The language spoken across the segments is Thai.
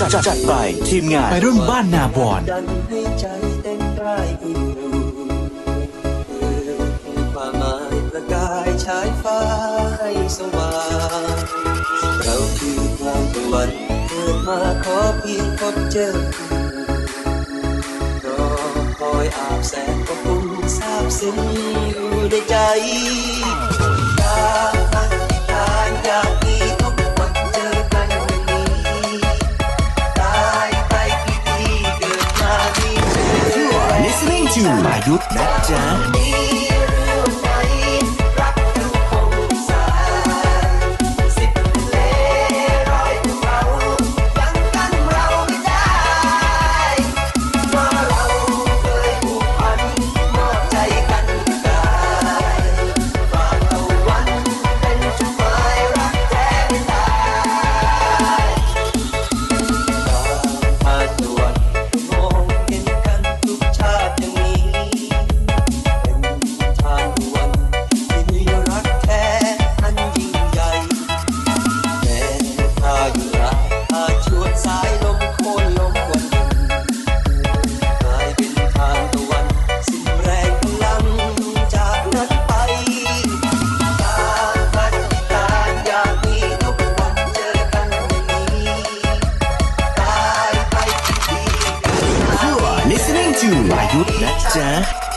จัดจัดไปทีมงานไปรุ่นบ้านนาบอนเราคือกลางตะวันเกิดมาขอเพียงพบเจอรอคอยอาบแสงก็คงซาบซึ้งอยู่ในใจ Mayut นะจ๊ะ good night,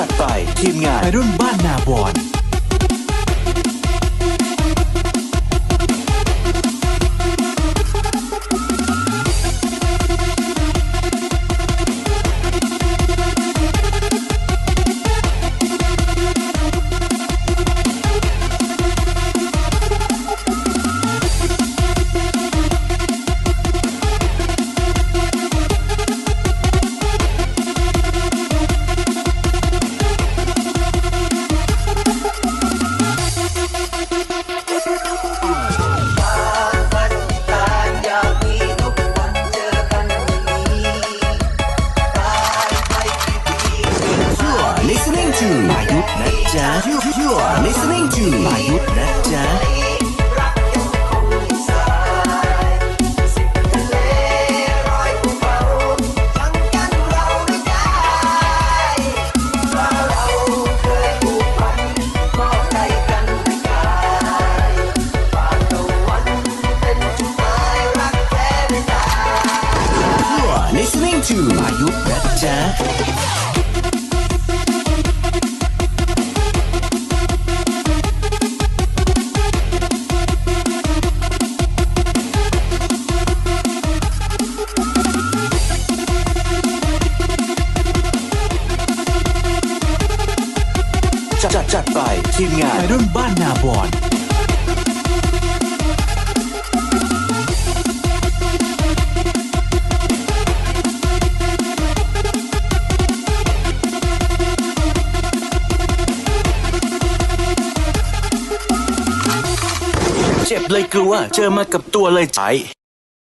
จัดไปทีมงานไอรุ่นบ้านนาบอน You, you are listening to ปายุทธนะจ๊ะ You are listening to จัดจัดจัดไปทีมงานวัรุ่นบ้านนาบอนเจ็บเลยคือว่าเจอมากับตัวเลยใจ